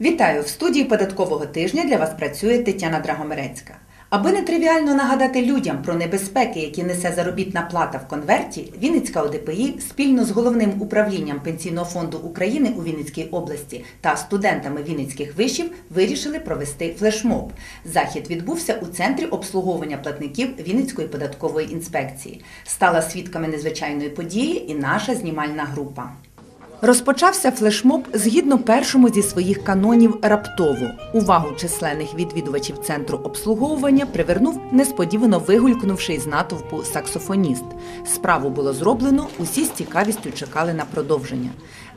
Вітаю! В студії податкового тижня для вас працює Тетяна Драгомерецька. Аби нетривіально нагадати людям про небезпеки, які несе заробітна плата в конверті, Вінницька ОДПІ спільно з головним управлінням Пенсійного фонду України у Вінницькій області та студентами Вінницьких вишів вирішили провести флешмоб. Захід відбувся у центрі обслуговування платників Вінницької податкової інспекції. Стала свідками незвичайної події і наша знімальна група. Розпочався флешмоб згідно першому зі своїх канонів раптово. Увагу численних відвідувачів центру обслуговування привернув несподівано вигулькнувший з натовпу саксофоніст. Справу було зроблено, усі з цікавістю чекали на продовження.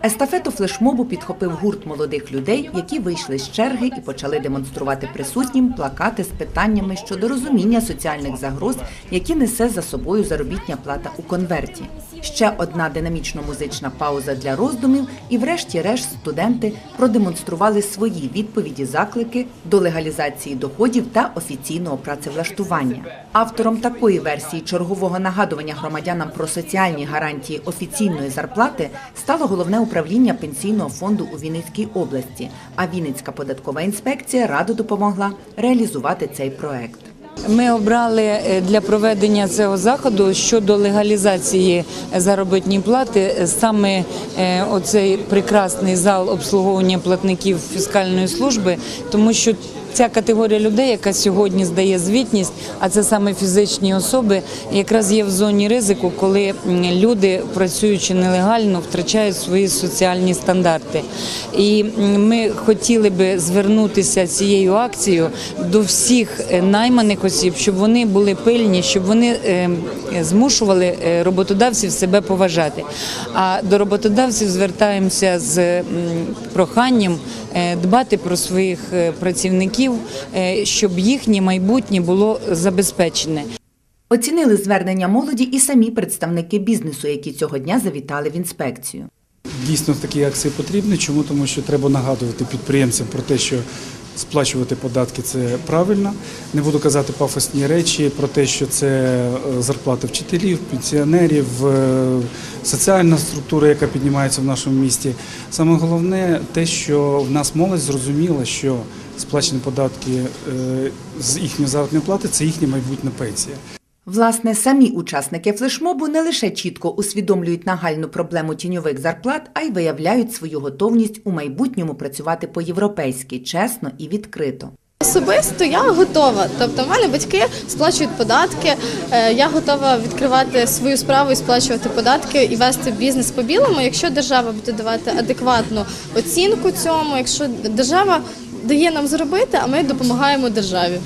Естафету флешмобу підхопив гурт молодих людей, які вийшли з черги і почали демонструвати присутнім плакати з питаннями щодо розуміння соціальних загроз, які несе за собою заробітня плата у конверті. Ще одна динамічно музична пауза для роздумів, і, врешті-решт, студенти продемонстрували свої відповіді заклики до легалізації доходів та офіційного працевлаштування. Автором такої версії чергового нагадування громадянам про соціальні гарантії офіційної зарплати стало головне управління пенсійного фонду у Вінницькій області. А Вінницька податкова інспекція радо допомогла реалізувати цей проект. Ми обрали е, для проведення цього заходу щодо легалізації заробітної плати е, саме е, оцей прекрасний зал обслуговування платників фіскальної служби, тому що ця категорія людей, яка сьогодні здає звітність, а це саме фізичні особи, якраз є в зоні ризику, коли люди, працюючи нелегально, втрачають свої соціальні стандарти. І ми хотіли би звернутися цією акцією до всіх е, найманих осіб, щоб вони були пильні, щоб вони е, змушували е, роботодавців себе поважати. А до роботодавців звертаємося з проханням дбати про своїх працівників, е, щоб їхнє майбутнє було забезпечене. Оцінили звернення молоді і самі представники бізнесу, які цього дня завітали в інспекцію. Дійсно, такі акції потрібні. Чому? Тому що треба нагадувати підприємцям про те, що сплачувати податки це правильно. Не буду казати пафосні речі про те, що це е, зарплата вчителів, пенсіонерів, е, соціальна структура, яка піднімається в нашому місті. Саме головне те, що в нас молодь зрозуміла, що сплачені податки е, з їхньої заробітної плати це їхня майбутня пенсія. Власне, самі учасники флешмобу не лише чітко усвідомлюють нагальну проблему тіньових зарплат, а й виявляють свою готовність у майбутньому працювати по-європейськи, чесно і відкрито. Особисто я готова. Тобто, в мене батьки сплачують податки. е, Я готова відкривати свою справу і сплачувати податки і вести бізнес по білому. Якщо держава буде давати адекватну оцінку цьому, якщо держава дає нам зробити, а ми допомагаємо державі.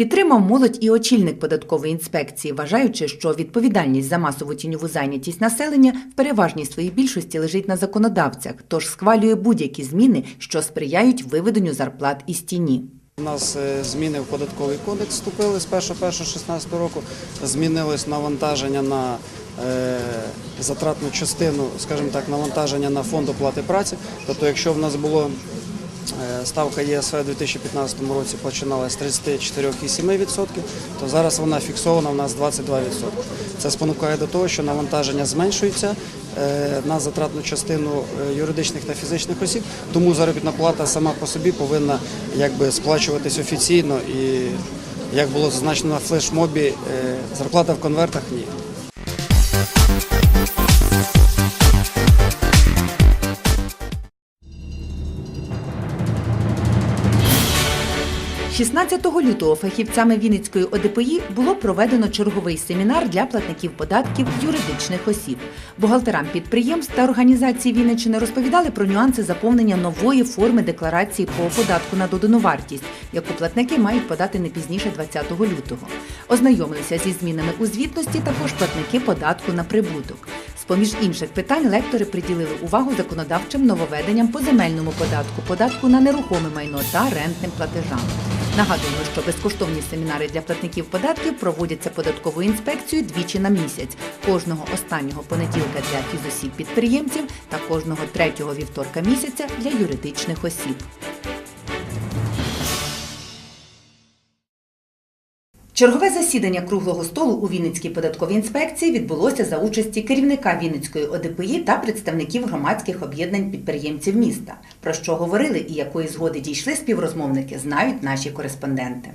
Підтримав молодь і очільник податкової інспекції, вважаючи, що відповідальність за масову тіньову зайнятість населення в переважній своїй більшості лежить на законодавцях, тож схвалює будь-які зміни, що сприяють виведенню зарплат із тіні. У нас е, зміни в податковий кодекс вступили з 1.1.16 року. Змінилось навантаження на е, затратну частину, скажімо так, навантаження на фонд оплати праці. Тобто, якщо в нас було ставка ЄСВ у 2015 році починалася з 34,7%, то зараз вона фіксована у нас 22%. Це спонукає до того, що навантаження зменшується е, на затратну частину е, юридичних та фізичних осіб, тому заробітна плата сама по собі повинна якби сплачуватись офіційно і як було зазначено на флешмобі, е, зарплата в конвертах ні. 16 лютого фахівцями Вінницької ОДПІ було проведено черговий семінар для платників податків юридичних осіб. Бухгалтерам підприємств та організацій Вінниччини розповідали про нюанси заповнення нової форми декларації по податку на додану вартість, яку платники мають подати не пізніше 20 лютого. Ознайомилися зі змінами у звітності також платники податку на прибуток. З-поміж інших питань лектори приділили увагу законодавчим нововведенням по земельному податку, податку на нерухоме майно та рентним платежам. Нагадуємо, що безкоштовні семінари для платників податків проводяться податковою інспекцією двічі на місяць, кожного останнього понеділка для фізосіб-підприємців та кожного третього вівторка місяця для юридичних осіб. Чергове засідання круглого столу у Вінницькій податковій інспекції відбулося за участі керівника Вінницької ОДПІ та представників громадських об'єднань підприємців міста. Про що говорили і якої згоди дійшли співрозмовники, знають наші кореспонденти.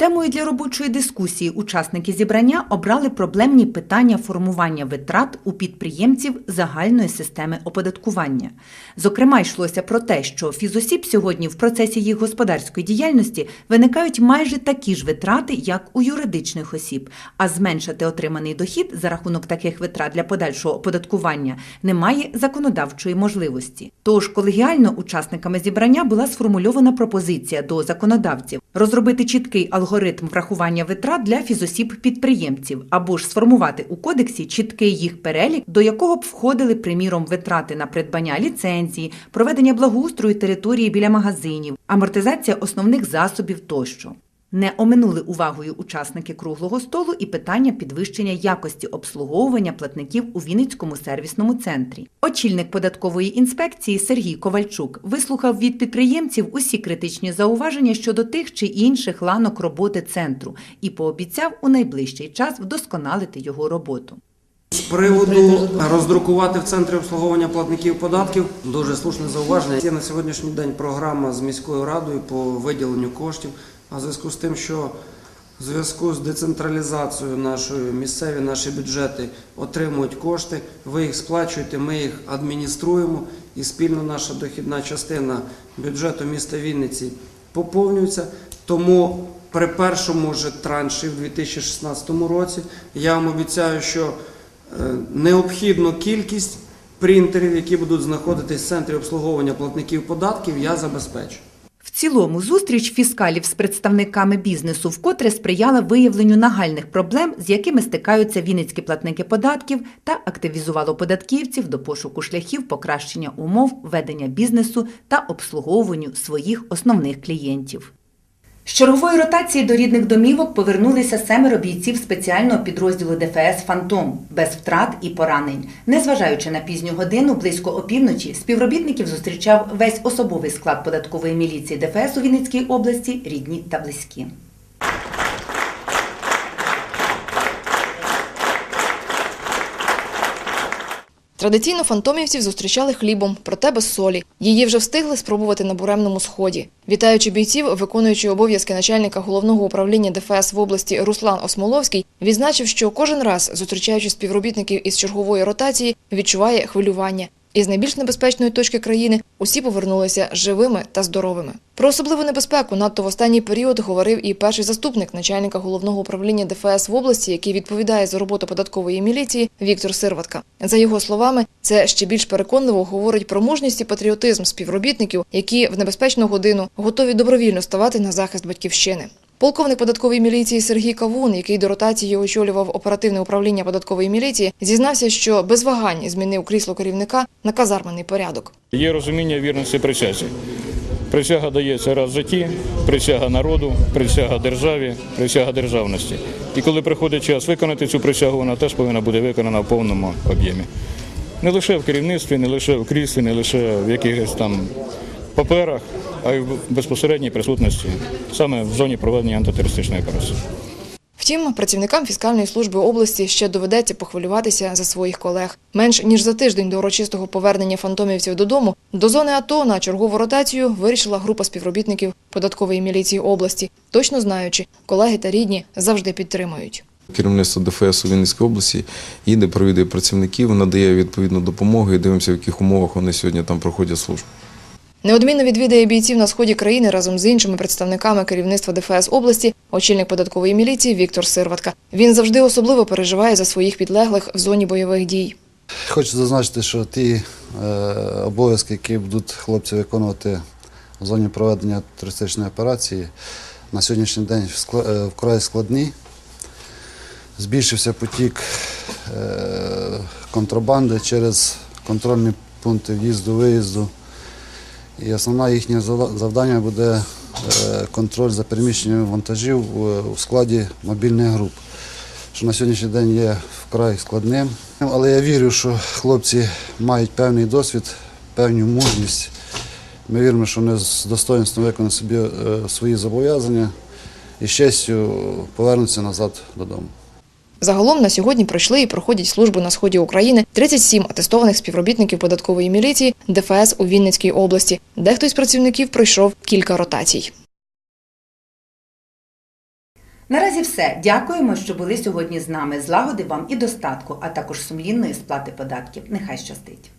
Темою для робочої дискусії учасники зібрання обрали проблемні питання формування витрат у підприємців загальної системи оподаткування. Зокрема, йшлося про те, що фізосіб сьогодні в процесі їх господарської діяльності виникають майже такі ж витрати, як у юридичних осіб, а зменшити отриманий дохід за рахунок таких витрат для подальшого оподаткування немає законодавчої можливості. Тож колегіально учасниками зібрання була сформульована пропозиція до законодавців розробити чіткий алгоритм врахування витрат для фізосіб-підприємців або ж сформувати у кодексі чіткий їх перелік, до якого б входили, приміром, витрати на придбання ліцензії, проведення благоустрою території біля магазинів, амортизація основних засобів тощо. Не оминули увагою учасники круглого столу і питання підвищення якості обслуговування платників у Вінницькому сервісному центрі. Очільник податкової інспекції Сергій Ковальчук вислухав від підприємців усі критичні зауваження щодо тих чи інших ланок роботи центру і пообіцяв у найближчий час вдосконалити його роботу. З приводу роздрукувати в центрі обслуговування платників податків дуже слушне зауваження. Є на сьогоднішній день програма з міською радою по виділенню коштів. А в зв'язку з тим, що в зв'язку з децентралізацією нашої місцеві наші бюджети отримують кошти, ви їх сплачуєте, ми їх адмініструємо, і спільно наша дохідна частина бюджету міста Вінниці поповнюється. Тому при першому ж транші в 2016 році я вам обіцяю, що е, необхідну кількість принтерів, які будуть знаходитись в центрі обслуговування платників податків, я забезпечу. В цілому зустріч фіскалів з представниками бізнесу вкотре сприяла виявленню нагальних проблем, з якими стикаються вінницькі платники податків, та активізувало податківців до пошуку шляхів покращення умов ведення бізнесу та обслуговуванню своїх основних клієнтів. З чергової ротації до рідних домівок повернулися семеро бійців спеціального підрозділу ДФС Фантом без втрат і поранень. Незважаючи на пізню годину, близько опівночі, співробітників зустрічав весь особовий склад податкової міліції ДФС у Вінницькій області, рідні та близькі. Традиційно фантомівців зустрічали хлібом, проте без солі. Її вже встигли спробувати на буремному сході. Вітаючи бійців, виконуючи обов'язки начальника головного управління ДФС в області Руслан Осмоловський, відзначив, що кожен раз, зустрічаючи співробітників із чергової ротації, відчуває хвилювання. Із найбільш небезпечної точки країни усі повернулися живими та здоровими. Про особливу небезпеку надто в останній період говорив і перший заступник начальника головного управління ДФС в області, який відповідає за роботу податкової міліції Віктор Сирватка. За його словами, це ще більш переконливо говорить про мужність і патріотизм співробітників, які в небезпечну годину готові добровільно ставати на захист батьківщини. Полковник податкової міліції Сергій Кавун, який до ротації очолював оперативне управління податкової міліції, зізнався, що без вагань змінив крісло керівника на казармений порядок. Є розуміння вірності присязі. Присяга дається раз в житті, присяга народу, присяга державі, присяга державності. І коли приходить час виконати цю присягу, вона теж повинна бути виконана в повному об'ємі. Не лише в керівництві, не лише в кріслі, не лише в якихось там паперах, а й в безпосередній присутності саме в зоні проведення антитерористичної операції. Втім, працівникам фіскальної служби області ще доведеться похвилюватися за своїх колег. Менш ніж за тиждень до урочистого повернення фантомівців додому до зони АТО на чергову ротацію вирішила група співробітників податкової міліції області, точно знаючи, колеги та рідні завжди підтримують. Керівництво ДФС у Вінницькій області їде, провідує працівників, надає відповідну допомогу і дивимося, в яких умовах вони сьогодні там проходять службу. Неодмінно відвідає бійців на сході країни разом з іншими представниками керівництва ДФС області, очільник податкової міліції Віктор Сирватка. Він завжди особливо переживає за своїх підлеглих в зоні бойових дій. Хочу зазначити, що ті е, обов'язки, які будуть хлопці виконувати в зоні проведення туристичної операції, на сьогоднішній день е, вкрай складні. Збільшився потік е, контрабанди через контрольні пункти в'їзду-виїзду. І основне їхнє завдання буде е, контроль за переміщенням вантажів у складі мобільних груп, що на сьогоднішній день є вкрай складним. Але я вірю, що хлопці мають певний досвід, певну мужність. Ми віримо, що вони з достоинством виконають собі е, свої зобов'язання і з честю повернуться назад додому. Загалом на сьогодні пройшли і проходять службу на сході України 37 атестованих співробітників податкової міліції ДФС у Вінницькій області. Дехто із працівників пройшов кілька ротацій. Наразі все. Дякуємо, що були сьогодні з нами. Злагоди вам і достатку, а також сумлінної сплати податків. Нехай щастить.